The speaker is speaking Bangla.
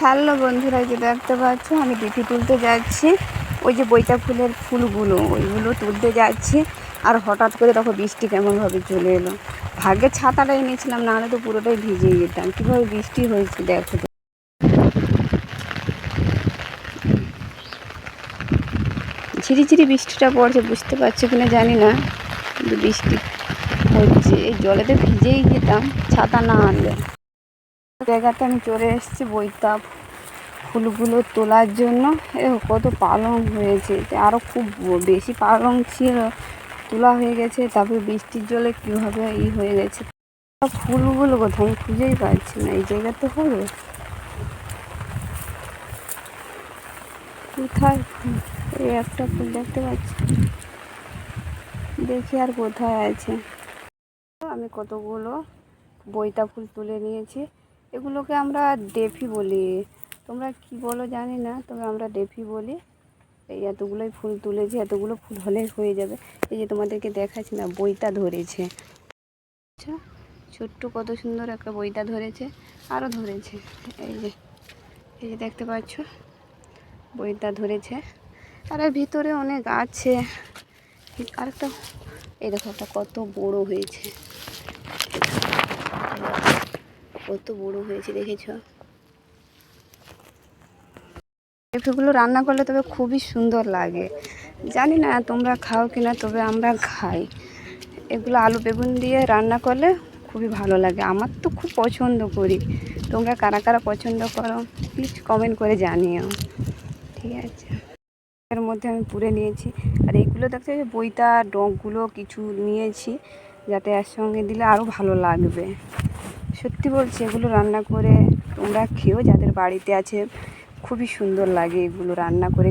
হ্যালো বন্ধুরা যে দেখতে পাচ্ছ, আমি ডিপি তুলতে যাচ্ছি। ওই যে বইটা ফুলের ফুলগুলো, ওইগুলো তুলতে যাচ্ছি। আর হঠাৎ করে দেখো বৃষ্টি কেমনভাবে চলে এলো। ভাগ্যে ছাতাটা এনেছিলাম, নাহলে তো পুরোটাই ভিজে যেতাম। কীভাবে বৃষ্টি হয়েছে দেখো। ঝিরিঝিরি বৃষ্টিটা পড়ছে, বুঝতে পারছ কিনা জানি না। কিন্তু বৃষ্টি হচ্ছে, এই জলেতে ভিজেই যেতাম, ছাতা না আনলে। জায়গাতে আমি চলে এসেছি বইটা ফুলগুলো তোলার জন্য। এ কত পালং হয়েছে। আরও খুব বেশি পালং ছিল, তোলা হয়ে গেছে, তারপরে বৃষ্টির জলে কীভাবে ই হয়ে গেছে। ফুলগুলো কোথাও আমি খুঁজেই পাচ্ছি না, এই জায়গাতে হবে? কোথায়? এই একটা ফুল দেখতে পাচ্ছি। দেখি আর কোথায় আছে। আমি কতগুলো বইতা ফুল তুলে নিয়েছি। এগুলোকে আমরা ডেফি বলি। তোমরা কি বলো জানি না, তবে আমরা ডেফি বলি। এই এতগুলোই ফুল তুলেছি, এতগুলো ফুল হলে হয়ে যাবে। এই যে তোমাদেরকে দেখাচ্ছি না, বইটা ধরেছে। আচ্ছা ছোট্ট কত সুন্দর একটা বইটা ধরেছে আরও ধরেছে। এই যে এই যে দেখতে পাচ্ছ, বইটা ধরেছে। আর এর ভিতরে অনেক আছে। আরেকটা, এই দেখো একটা কত বড় হয়েছে। কত বড় হয়েছে, দেখেছ? পেঁপেগুলো রান্না করলে তবে খুবই সুন্দর লাগে। জানি না তোমরা খাও কিনা, তবে আমরা খাই। এগুলো আলু বেগুন দিয়ে রান্না করলে খুবই ভালো লাগে। আমার তো খুব পছন্দ করি। তোমরা কারা কারা পছন্দ করো প্লিজ কমেন্ট করে জানিও। ঠিক আছে। এর মধ্যে আমি পুরে নিয়েছি। আর এইগুলো দেখতে বইটা ডগগুলো কিছু নিয়েছি, যাতে একসঙ্গে দিলে আরও ভালো লাগবে। সত্যি বলছি, এগুলো রান্না করে তোমরা খেয়েও যাদের বাড়িতে আছে, খুবই সুন্দর লাগে এগুলো রান্না করে